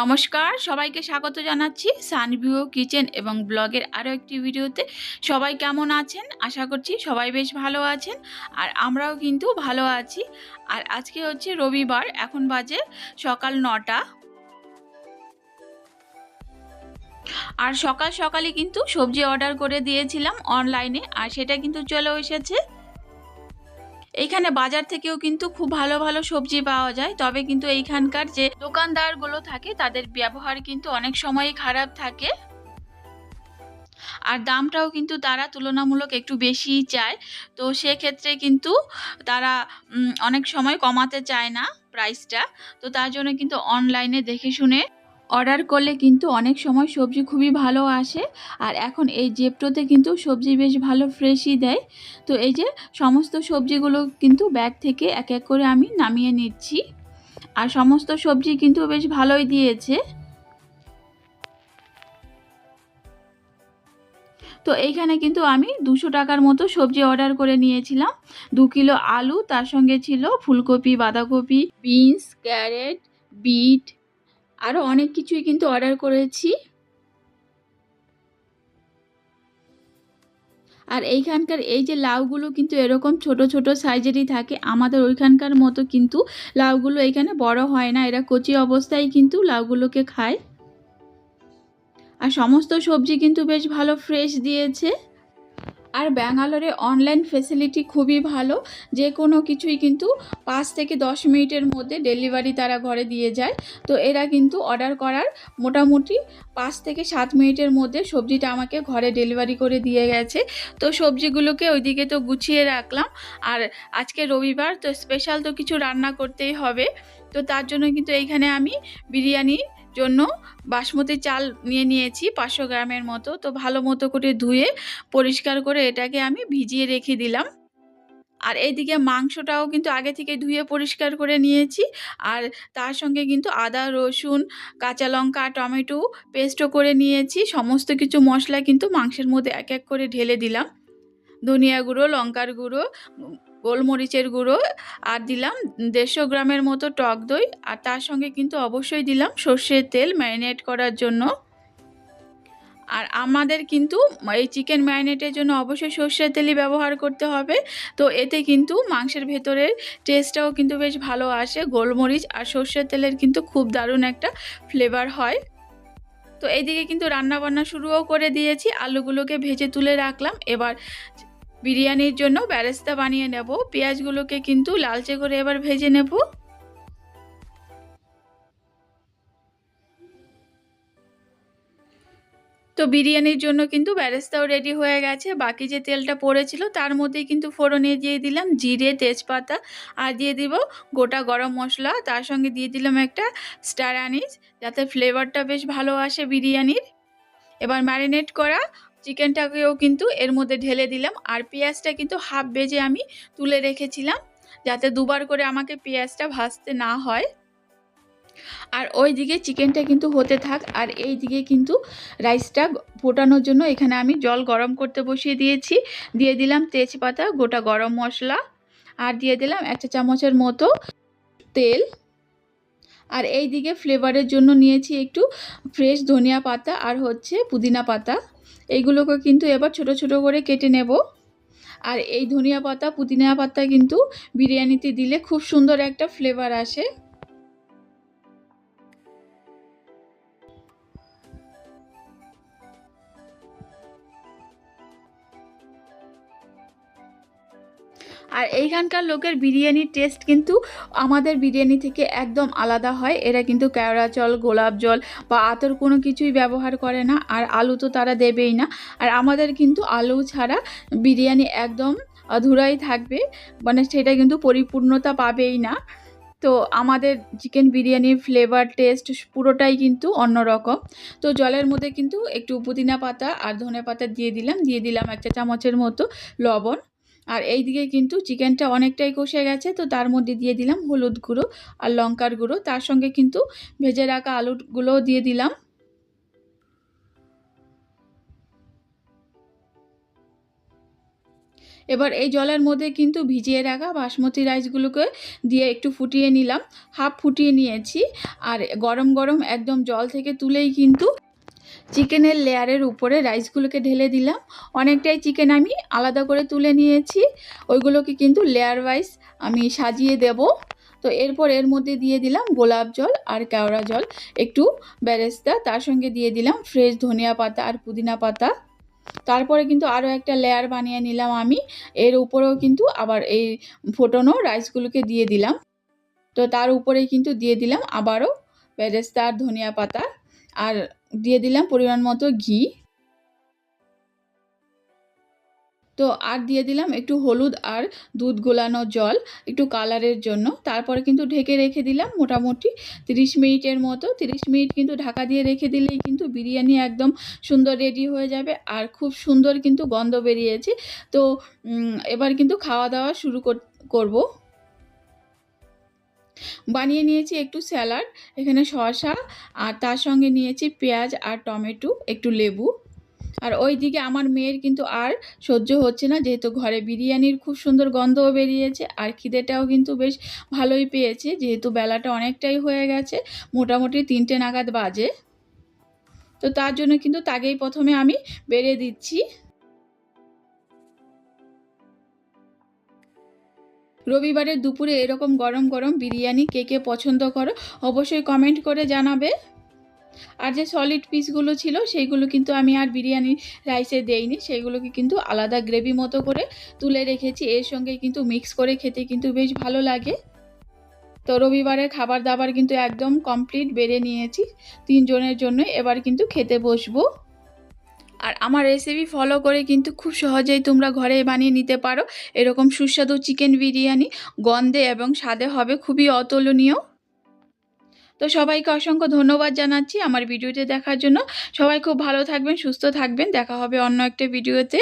নমস্কার, সবাইকে স্বাগত জানাচ্ছি সানভিউ কিচেন এবং ব্লগের আরও একটি ভিডিওতে। সবাই কেমন আছেন? আশা করছি সবাই বেশ ভালো আছেন আর আমরাও কিন্তু ভালো আছি। আর আজকে হচ্ছে রবিবার, এখন বাজে সকাল নটা। আর সকাল সকালে কিন্তু সবজি অর্ডার করে দিয়েছিলাম অনলাইনে, আর সেটা কিন্তু চলে এসেছে। এইখানে বাজার থেকেও কিন্তু খুব ভালো ভালো সবজি পাওয়া যায়। তবে কিন্তু এইখানকার যে দোকানদারগুলো থাকে, তাদের ব্যবহার কিন্তু অনেক সময়ই খারাপ থাকে। আর দামটাও কিন্তু তারা তুলনামূলক একটু বেশিই চায়। তো সেক্ষেত্রে কিন্তু তারা অনেক সময় কমাতে চায় না প্রাইসটা তো তার জন্য কিন্তু অনলাইনে দেখে শুনে অর্ডার করলে কিন্তু অনেক সময় সবজি খুবই ভালো আসে। আর এখন এই জেপটোতে কিন্তু সবজি বেশ ভালো ফ্রেশই দেয়। তো এই যে সমস্ত সবজিগুলো কিন্তু ব্যাগ থেকে এক এক করে আমি নামিয়ে নিচ্ছি। আর সমস্ত সবজি কিন্তু বেশ ভালোই দিয়েছে। তো এইখানে কিন্তু আমি দুশো টাকার মতো সবজি অর্ডার করে নিয়েছিলাম। দু কিলো আলু, তার সঙ্গে ছিল ফুলকপি, বাঁধাকপি, বিনস, ক্যারেট, বিট আরও অনেক কিছুই কিন্তু অর্ডার করেছি। আর এইখানকার এই যে লাউগুলো কিন্তু এরকম ছোট ছোট সাইজেরই থাকে, আমাদের ওইখানকার মতো কিন্তু লাউগুলো এখানে বড় হয় না, এরা কচি অবস্থায় কিন্তু লাউগুলোকে খায়। আর সমস্ত সবজি কিন্তু বেশ ভালো ফ্রেশ দিয়েছে। আর ব্যাঙ্গালোরে অনলাইন ফেসিলিটি খুবই ভালো। যে কোনো কিছুই কিন্তু পাঁচ থেকে দশ মিনিটের মধ্যে ডেলিভারি তারা ঘরে দিয়ে যায়। তো এরা কিন্তু অর্ডার করার মোটামুটি পাঁচ থেকে সাত মিনিটের মধ্যে সবজিটা আমাকে ঘরে ডেলিভারি করে দিয়ে গেছে। তো সবজিগুলোকে ওইদিকে তো গুছিয়ে রাখলাম। আর আজকে রবিবার, তো স্পেশাল তো কিছু রান্না করতেই হবে। তো তার জন্য কিন্তু এইখানে আমি বিরিয়ানি জন্য বাসমতি চাল নিয়ে নিয়েছি পাঁচশো গ্রামের মতো। তো ভালো মতো করে ধুয়ে পরিষ্কার করে এটাকে আমি ভিজিয়ে রেখে দিলাম। আর এইদিকে মাংসটাও কিন্তু আগে থেকে ধুয়ে পরিষ্কার করে নিয়েছি। আর তার সঙ্গে কিন্তু আদা, রসুন, কাঁচা লঙ্কা, টমেটো পেস্টও করে নিয়েছি। সমস্ত কিছু মশলা কিন্তু মাংসের মধ্যে এক এক করে ঢেলে দিলাম। ধনিয়া গুঁড়ো, লঙ্কার গুঁড়ো গোলমরিচের গুঁড়ো আর দিলাম দেড়শো গ্রামের মতো টক দই। আর তার সঙ্গে কিন্তু অবশ্যই দিলাম সর্ষের তেল ম্যারিনেট করার জন্য। আর আমাদের কিন্তু এই চিকেন ম্যারিনেটের জন্য অবশ্যই সর্ষের তেলই ব্যবহার করতে হবে। তো এতে কিন্তু মাংসের ভেতরের টেস্টটাও কিন্তু বেশ ভালো আসে। গোলমরিচ আর সর্ষের তেলের কিন্তু খুব দারুণ একটা ফ্লেভার হয়। তো এইদিকে কিন্তু রান্না বান্না শুরুও করে দিয়েছি। আলুগুলোকে ভেজে তুলে রাখলাম। এবার বিরিয়ানির জন্য ব্যারেস্তা বানিয়ে নেব। পেঁয়াজগুলোকে কিন্তু লালচে করে এবার ভেজে নেব। তো বিরিয়ানির জন্য কিন্তু ব্যারেস্তাও রেডি হয়ে গেছে। বাকি যে তেলটা পড়েছিল, তার মধ্যেই কিন্তু ফোড়নে দিয়ে দিলাম জিরে, তেজপাতা, আর দিয়ে দিব গোটা গরম মশলা। তার সঙ্গে দিয়ে দিলাম একটা স্টার আনিস, যাতে ফ্লেভারটা বেশ ভালো আসে বিরিয়ানির। এবার ম্যারিনেট করা চিকেনটাকেও কিন্তু এর মধ্যে ঢেলে দিলাম আর পেঁয়াজটা কিন্তু হাফ বেজে আমি তুলে রেখেছিলাম যাতে দুবার করে আমাকে পেঁয়াজটা ভাজতে না হয়। আর ওই দিকে চিকেনটা কিন্তু হতে থাক আর এই দিকে কিন্তু রাইসটা ফোটানোর জন্য এখানে আমি জল গরম করতে বসিয়ে দিয়েছি। দিয়ে দিলাম তেজপাতা, গোটা গরম মশলা আর দিয়ে দিলাম একটা চামচের মতো তেল। আর এই দিকে ফ্লেভারের জন্য নিয়েছি একটু ফ্রেশ ধনিয়া পাতা আর হচ্ছে পুদিনা পাতা। এইগুলোকে কিন্তু এবার ছোট ছোট করে কেটে নেব। আর এই ধনিয়া পাতা, পুদিনা পাতা কিন্তু বিরিয়ানিতে দিলে খুব সুন্দর একটা ফ্লেভার আসে। আর এইখানকার লোকের বিরিয়ানির টেস্ট কিন্তু আমাদের বিরিয়ানি থেকে একদম আলাদা হয়। এরা কিন্তু কেওড়া জল, গোলাপ জল বা আতর কোনো কিছুই ব্যবহার করে না আর আলু তো তারা দেবেই না। আর আমাদের কিন্তু আলু ছাড়া বিরিয়ানি একদম অধুরাই থাকবে। মানে সেটা কিন্তু পরিপূর্ণতা পাবেই না। তো আমাদের চিকেন বিরিয়ানির ফ্লেভার টেস্ট পুরোটাই কিন্তু অন্যরকম। তো জলের মধ্যে কিন্তু একটু পুদিনা পাতা আর ধনে পাতা দিয়ে দিলাম। দিয়ে দিলাম একটা চামচের মতো লবণ। আর এই দিকে কিন্তু চিকেনটা অনেকটাই কষে গেছে, তো তার মধ্যে দিয়ে দিলাম হলুদ গুঁড়ো আর লঙ্কার গুঁড়ো। তার সঙ্গে কিন্তু ভেজে রাখা আলুগুলোও দিয়ে দিলাম। এবার এই জলের মধ্যে কিন্তু ভিজিয়ে রাখা বাসমতি রাইসগুলোকে দিয়ে একটু ফুটিয়ে নিলাম। হাফ ফুটিয়ে নিয়েছি আর গরম গরম একদম জল থেকে তুলেই কিন্তু চিকেনের লেয়ারের উপরে রাইসগুলোকে ঢেলে দিলাম। অনেকটাই চিকেন আমি আলাদা করে তুলে নিয়েছি। ওইগুলোকে কিন্তু লেয়ার ওয়াইজ আমি সাজিয়ে দেব। তো এরপর এর মধ্যে দিয়ে দিলাম গোলাপ জল আর কেওড়া জল। একটু ব্যারেস্তা, তার সঙ্গে দিয়ে দিলাম ফ্রেশ ধনিয়া পাতা আর পুদিনা পাতা। তারপরে কিন্তু আরও একটা লেয়ার বানিয়ে নিলাম আমি। এর উপরেও কিন্তু আবার এই ফোটানো রাইসগুলোকে দিয়ে দিলাম। তো তার উপরে কিন্তু দিয়ে দিলাম আবারও বেরেস্তা আর ধনিয়া পাতা। আর দিয়ে দিলাম পরিমাণ মতো ঘি। তো আর দিয়ে দিলাম একটু হলুদ আর দুধ গোলানো জল একটু কালারের জন্য। তারপরে কিন্তু ঢেকে রেখে দিলাম মোটামুটি 30 মিনিটের মতো। 30 মিনিট কিন্তু ঢাকা দিয়ে রেখে দিলেই কিন্তু বিরিয়ানি একদম সুন্দর রেডি হয়ে যাবে আর খুব সুন্দর কিন্তু গন্ধ বেরিয়েছে। তো এবার কিন্তু খাওয়া দাওয়া শুরু করব। বানিয়ে নিয়েছি একটু স্যালাড, এখানে শসা, আর তার সঙ্গে নিয়েছি পেঁয়াজ আর টমেটো, একটু লেবু। আর ওই দিকে আমার মেয়ের কিন্তু আর সহ্য হচ্ছে না, যেহেতু ঘরে বিরিয়ানির খুব সুন্দর গন্ধও বেরিয়েছে, আর খিদেটাও কিন্তু বেশ ভালোই পেয়েছে, যেহেতু বেলাটা অনেকটাই হয়ে গেছে, মোটামুটি তিনটে নাগাদ বাজে। তো তার জন্য কিন্তু তাকেই প্রথমে আমি বেড়ে দিচ্ছি। রবিবারের দুপুরে এরকম গরম গরম বিরিয়ানি কে কে পছন্দ করো অবশ্যই কমেন্ট করে জানাবে। আর যে সলিড পিসগুলো ছিল সেইগুলো কিন্তু আমি আর বিরিয়ানি রাইসে দেইনি, সেইগুলোকে কিন্তু আলাদা গ্রেভি মতো করে তুলে রেখেছি। এর সঙ্গে কিন্তু মিক্স করে খেতে কিন্তু বেশ ভালো লাগে। তো রবিবারের খাবার দাবার কিন্তু একদম কমপ্লিট বেড়ে নিয়েছি। তিনজনের জন্য এবার কিন্তু খেতে বসবো। আর আমার রেসিপি ফলো করে কিন্তু খুব সহজেই তোমরা ঘরে বানিয়ে নিতে পারো। এরকম সুস্বাদু চিকেন বিরিয়ানি গন্ধে এবং স্বাদে হবে খুবই অতুলনীয়। তো সবাইকে অসংখ্য ধন্যবাদ জানাচ্ছি আমার ভিডিওটি দেখার জন্য। সবাই খুব ভালো থাকবেন, সুস্থ থাকবেন। দেখা হবে অন্য একটা ভিডিওতে